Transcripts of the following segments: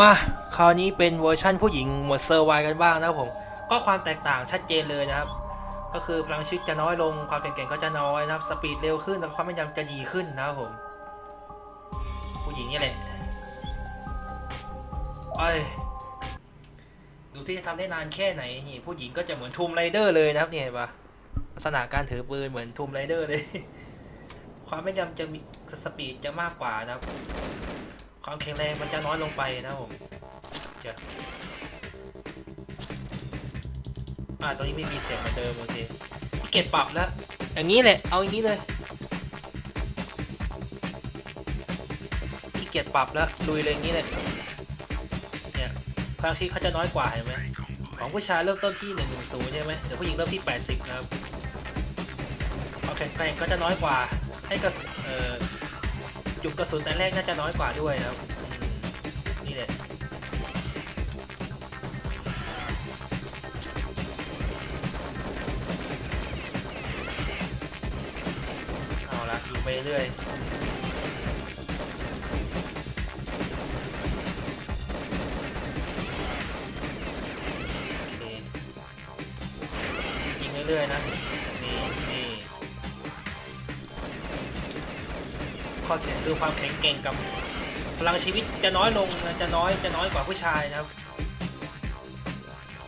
มาคราวนี้เป็นเวอร์ชั่นผู้หญิงหมวดเซอร์ไวกันบ้างนะครับผมก็ความแตกต่างชัดเจนเลยนะครับ ก็คือพลังชีวิตจะน้อยลงความแข็งแกร่งก็จะน้อยนะครับ สปีดเร็วขึ้นแล้วความแม่นยำจะดีขึ้นนะครับผม ผู้หญิงนี่แหละไอ้ดูที่จะทำได้นานแค่ไหนนี่ผู้หญิงก็จะเหมือนทูมไรเดอร์เลยนะครับเนี่ยเห็นปะลักษณะการถือปืนเหมือนทูมไรเดอร์เลย ความแม่นยำจะมีสปีดจะมากกว่านะครับ ความแข็งแรงมันจะน้อยลงไปนะผมเดี๋ยวอ่าตรงนี้ไม่มีเสียงเหมือนเดิมโอเคพี่เกดปรับแล้ว อย่างนี้แหละ เอาอย่างนี้เลยพี่เกดปรับแล้วลุยเลยอย่างนี้เลยเนี่ยพลังชีพเขาจะน้อยกว่าเห็นไหมของผู้ชายเริ่มต้นที่110ใช่ไหมเดี๋ยวผู้หญิงเริ่มที่ 80 นะครับความแข็งแกร่งก็จะน้อยกว่าให้กระสุนเอ่อ จุดกระสุนแต่แรกน่าจะน้อยกว่าด้วยนะครับ นี่แหละเอาละยิงไปเรื่อยเคยิงเรื่อยๆนะ อเสียคือความแข็งแกร่งกับพลังชีวิตจะน้อยลงจะน้อยจะน้อยกว่าผู้ชายนะครับ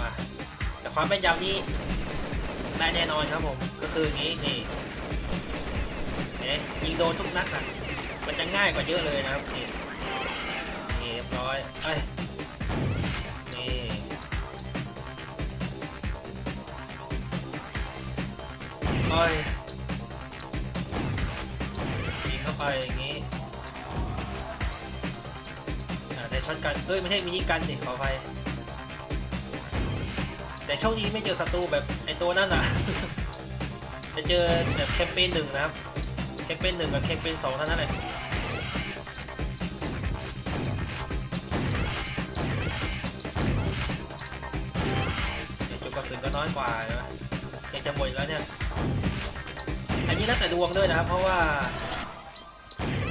มาแต่ความแม่นยำนี่ได้แน่นอนครับผมก็คืออย่างนี้นี่เนไหมยิงโดนทุกนัดอะมันจะง่ายกว่าเยอะเลยนะครับนี่นี่เรียบร้อยเอ้ยนี่เอ้ย ไปอย่างนี้อ่าได้ช็อตกันเอ้ยไม่ใช่มินิกันดิขออภัยแต่โชคดีไม่เจอศัตรูแบบไอตัวนั่นอะจะเจอแบบแคมเปญหนึ่งนะครับ แคมเปญหนึ่งกับแคมเปญสองเท่านั้นเลยเดี๋ยวจุดกระสุนก็น้อยกว่านะอยากจะหมดแล้วเนี่ย อันนี้แล้วแต่ดวงด้วยนะครับ เพราะว่า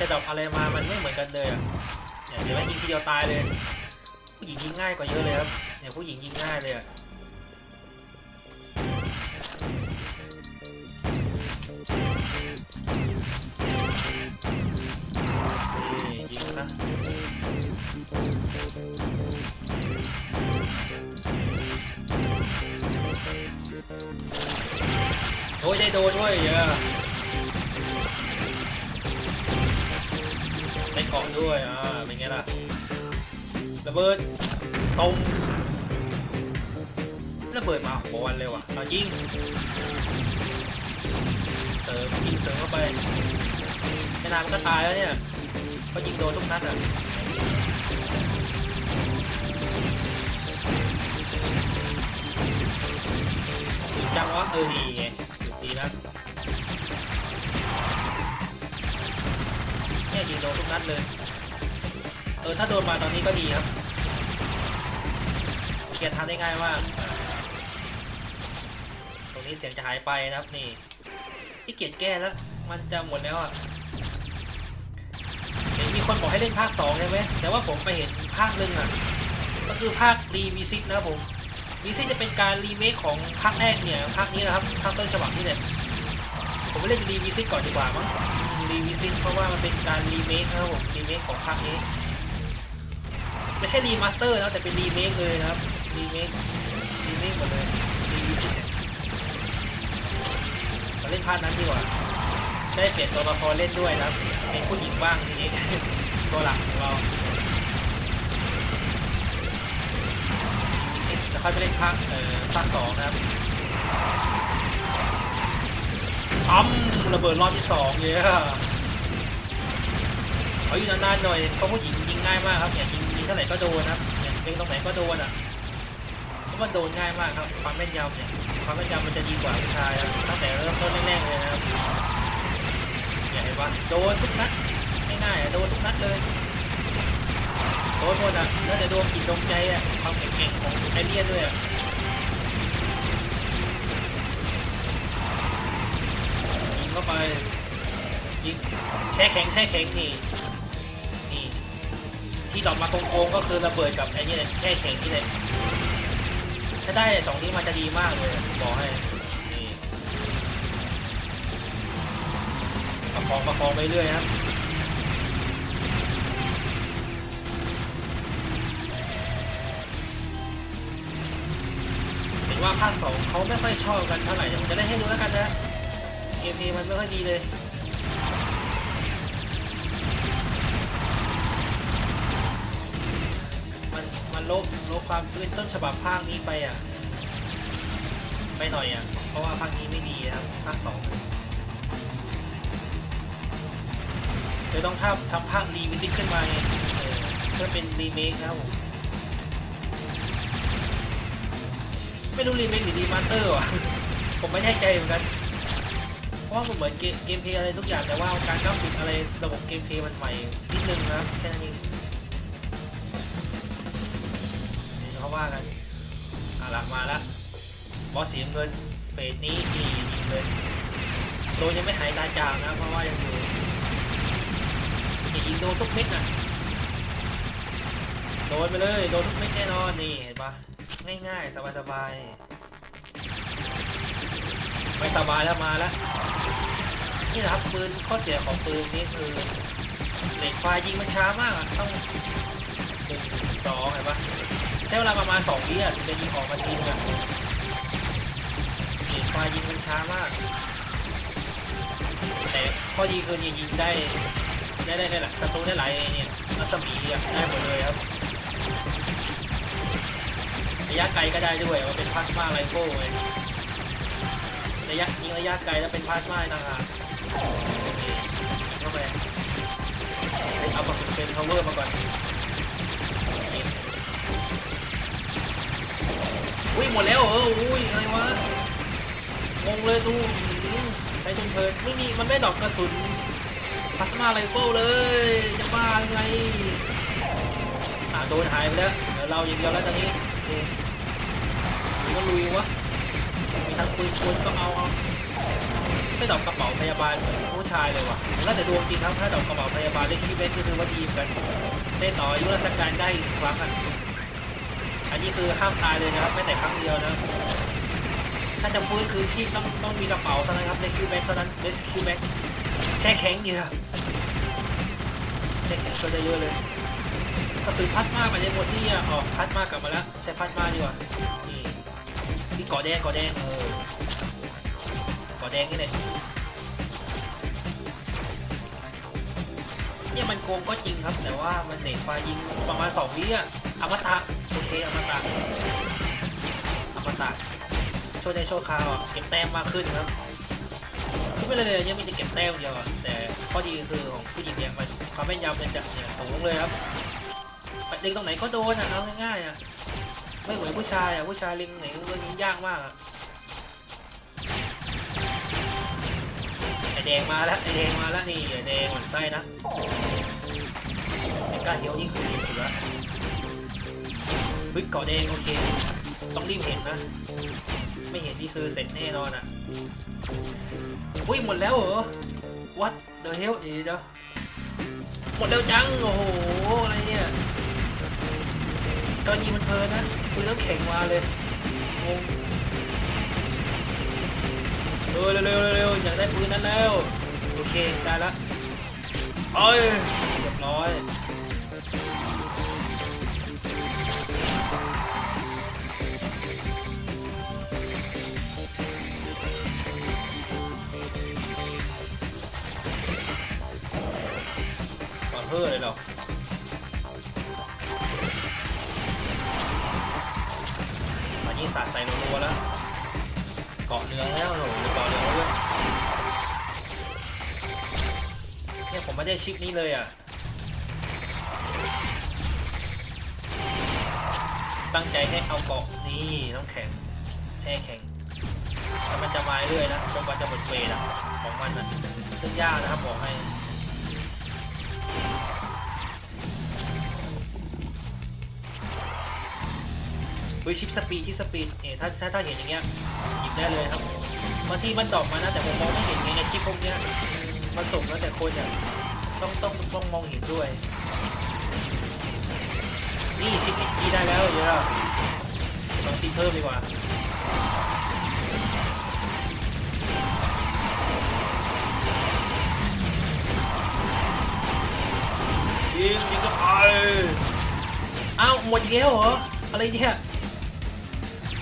จะดรอปอะไรมา มันไม่เหมือนกันเลยอะเนี่ยเดี๋ยวแม่ยิงทีเดียวตายเลย ผู้หญิงยิงง่ายกว่าเยอะเลยครับ เนี่ยผู้หญิงยิงง่ายเลยอะยิงนะโอ้ยได้โดนด้วยเยอะ ด้วย อ่า เป็นไงล่ะ ระเบิดตรงระเบิดมาโหวันเลยว่ะเอายิง เสริมยิงเสริมเข้าไปไม่นานมันก็ตายแล้วเนี่ยก็ยิงโดนทุกนัดอะจังวะเออดีไงดีนะเนี่ยยิงโดนทุกนัดเลย ออถ้าโดนมาตอนนี้ก็ดีครับเกียร์ทำได้ง่ายมากตรงนี้เสียงจะหายไปนะครับนี่ที่เกียร์แก้แล้ว มันจะหมดแล้วอะเห็นมีคนบอกให้เล่นภาค2ใช่ไหมแต่ว่าผมไปเห็นภาคหนึ่งอะก็คือภาครีวิซิตนะครับผมรีซิตจะเป็นการรีเมคของภาคแรกเนี่ยภาคนี้นะครับภาคต้นฉบับนี่แหละผมไปเล่นรีวิซิตก่อนดีกว่ามั้งรีวิซิตเพราะว่ามันเป็นการรีเมคนะครับผมรีเมคของภาคนี้ ไม่ใช่รีมาสเตอร์นะแต่เป็นรีเมคเลยนะครับรีเมครีเมคหมดเลยรีวิซิตเนี่ยมาเล่นภาคนั้นดีกว่าได้เปลี่ยนตัวละครเล่นด้วยนะครับเป็นผู้หญิงบ้างทีนี้ตัวหลักของเราแล้วค่อยไปเล่นภาคเอ่อภาคสองนะครับปั๊มระเบิดรอบที่สองเนี่ยเขาอยู่นานๆหน่อยเพราะผู้หญิงยิงง่ายมากครับเนี่ยยิง ท่าไหร่ก็โดนนะครับเนี่ยยิงตรงไหนก็โดนอะเพราะมันโดนง่ายมากครับ ความแม่นยำเนี่ย ความแม่นยำมันจะดีกว่าผู้ชายตั้งแต่เริ่มต้นแรกๆเลยนะครับเนี่ยเห็นปะโดนทุกนัดง่ายๆอะโดนทุกนัดเลยโดนหมดอะแล้วแต่ดวงจิตดวงใจอะความแข็งแกร่งของไอเลียนด้วยอะยิงเข้าไปยิงแช่แข็งแช่แข็งนี่ ที่ดอกมาโกงๆก็คือระเบิดกับไอ้นี่แหละแค่แข็งนี่แหละถ้าได้สองนี้มันจะดีมากเลยบอกให้นี่ประคองประคองไปเรื่อยครับเห็นว่าภาคสองเขาไม่ค่อยชอบกันเท่าไหร่เดี๋ยวผมจะได้ให้ดูแล้วกันนะเกมนี้มันไม่ค่อยดีเลย ลบลบความเป็นต้นฉบับภาคนี้ไปอะไปหน่อยอะ เพราะว่าภาคนี้ไม่ดีนะครับภาคสองเลยต้องทำทำภาครีวิซิตขึ้นมาเออเพื่อเป็นรีเมคครับผมไม่รู้รีเมคหรือรีมาสเตอร์ว่ะผมไม่แน่ใจเหมือนกันเพราะว่ามันเหมือนเกมเพลย์อะไรทุกอย่างแต่ว่าการกราฟิกอะไรระบบเกมเพลย์มันใหม่นิดนึงนะแค่นั้นเอง ว่ากันอาละมาละบอสเสียเงินเฟสนี้ดีดีเลยโดนยังไม่หายตาจางนะเพราะว่ายังอยู่อย่ายิงโดนทุกเม็ดน่ะโดนไปเลยโดนทุกเม็ดแน่นอนนี่เห็นปะง่ายๆสบายๆไม่สบายแล้วมาแล้วนี่นะครับปืนข้อเสียของปืนนี้คือเหล็กไฟยิงมันช้ามากต้องหนึ่งสองเห็นปะ ใช้เวลาประมาณ2วิอะถึงจะยิงออกมาทีนึงอะยิงไฟยิงมันช้ามาก แต่ข้อดีคือยิงยิงได้ได้ได้ได้แหละศัตรูได้หลายเนี่ยรัศมีอะได้หมดเลยครับระยะไกลก็ได้ด้วยว่าเป็นพลาสมาไรเฟิลไงระยะยิงระยะไกลแล้วเป็นพลาสมาต่างหากเคยิงเข้าไปเอากระสุนเป็น power มาก่อน อุ้ยหมดแล้วเหรออุ้ยอะไรวะงงเลยดูใช้จนเพลินไม่มีมันไม่ดอกกระสุนพลาสมาไรเฟิลเลยจะบ้ายังไงอะโดนหายไปแล้วเดี๋ยวเราอย่างเดียวแล้วตอนนี้โอเคนี่ก็ลุยวะมีทั้งปืนชวนก็เอาเอาไม่ดอกกระเป๋าพยาบาลเหมือนผู้ชายเลยว่ะแล้วแต่ดวงจริงครับถ้าดอกกระเป๋าพยาบาลได้ชีวิตก็คือว่าดีเหมือนกันได้ต่ออายุราชการได้อีกครั้งอะ อันนี้คือห้ามตายเลยนะครับไม่แต่ครั้งเดียวนะ ถ้าจะฟื้นคืนชีพต้องต้องมีกระเป๋าเท่านั้นครับในคิวแบ็กเท่านั้นเ e สคิวแบ็กแช่แข็งดีครับแช่แข็งช่วยได้เยอะเลยกระสุนพัดมากไปในหมดนี่อะออกพัดมากกลับมาแล้วใช้พัดมากดีกว่านี่นี่เกาะแดงเกาะแดงเออเกาะแดงนี่แหละ เนี่ยมันโกงก็จริงครับ แต่ว่ามันเด็กไฟยิงประมาณสองวิอะอมตะโอเคอมตะอมตะช่วยได้ชั่วคราวเก็บแต้มมากขึ้นครับทุกไปเลยเลยยังมีแต่เก็บแต้มเดียวแต่ข้อดีคือของผู้หญิงเนี่ยมันความแม่นยำมันจะสูงเลยครับเล็งตรงไหนก็โดนอะเอาง่ายๆอะไม่เหมือนผู้ชายอะผู้ชายเล็งไหนก็ยิงยากมากอะ แดงมาแล้วไอแดงมาแล้วนี่ไอแดงหมันไส้นะไอกล้าเฮียวนี่คือดีสุดละบึกเกาะแดงโอเค ต้องรีบเห็นนะ ไม่เห็นนี่คือเสร็จแน่นอนอะอุ้ยหมดแล้วเหรอ what the hell เดี๋ยวเดี๋ยวหมดแล้วจัง โอ้โห อะไรเนี่ยตอนยิงมันเพลินนะปืนน้ำแข็งมาเลยงง เออเร็วเร็วเร็วอยากได้ปืนนั้นแล้ว โอเคได้ละโอ้ยเรียบร้อยมาเพื่อเลยเหรออันนี้สาดใส่รัวแล้ว เกาะเนื้อแล้วโหเกาะเนือแล้วด้ยเนี่ยผมไม่ได้ชิปนี้เลยอะ ตั้งใจให้เอาเกาะนี่น้ำแข็งแช่แข็งแล้วมันจะมาเรื่อยนะจนกว่าจะหมดเฟสอะของมันนะซึ่งยากนะครับบอกให้เฮ้ยชิปสปีดชิปสปีดเอ๋ถ้าถ้าถ้าเห็นอย่างเงี้ย บได้เลยครับบางทีมันดอกมานะแต่ผมมองไม่เห็นไงไงชิปพวกเนี้ยมันส่งแล้วแต่คนอะต้องต้องต้องมองเห็นด้วย นี่ซิปกีได้แล้วเยอะลองซิปเพิ่มดีกว่ายิงยิงก็ไปอ้าวหมดแล้วเหรออะไรเนี่ย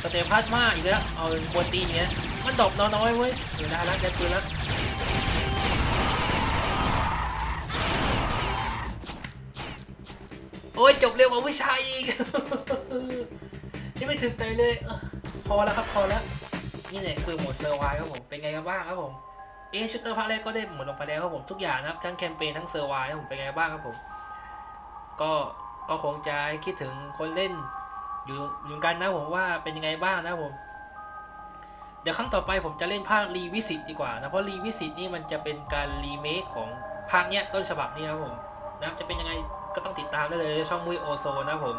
สเตปพลาดมากอีกแล้ว เอาควรตีเงี้ย มันดอกน้อยๆเว้ยเออได้แล้วได้ปืนแล้วโอ้ยจบเร็วกว่าผู้ชายอีกยังไม่ถึงไหนเลย พอแล้วครับพอแล้ว นี่เนี่ยคือหมดเซอร์ไวครับผม เป็นไงกันบ้างครับผม เอชุดเตอร์ภาคแรกก็ได้หมดลงไปแล้วครับผมทุกอย่างนะครับ ทั้งแคมเปญทั้งเซอร์ไวครับผมเป็นไงบ้างครับผม ก็ก็คงจะให้คิดถึงคนเล่น อยู่อยู่กันนะผมว่าเป็นยังไงบ้างนะผม เดี๋ยวครั้งต่อไปผมจะเล่นภาครีวิสิตดีกว่านะเพราะรีวิสิตนี่มันจะเป็นการรีเมคของภาคเนี้ยต้นฉบับนี่ครับผมนะจะเป็นยังไงก็ต้องติดตามได้เลยช่องมุ้ยโอโซนะผม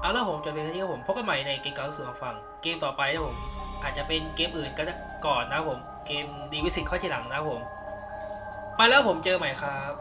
เอาแล้วผมจะเป็นที่ผมพบกันใหม่ในเกมเก่าสู่ฟังเกมต่อไปนะผม อาจจะเป็นเกมอื่นก็ก่อนนะผม เกมรีวิสิตค่อที่หลังนะผม ไปแล้วผมเจอใหม่ครับ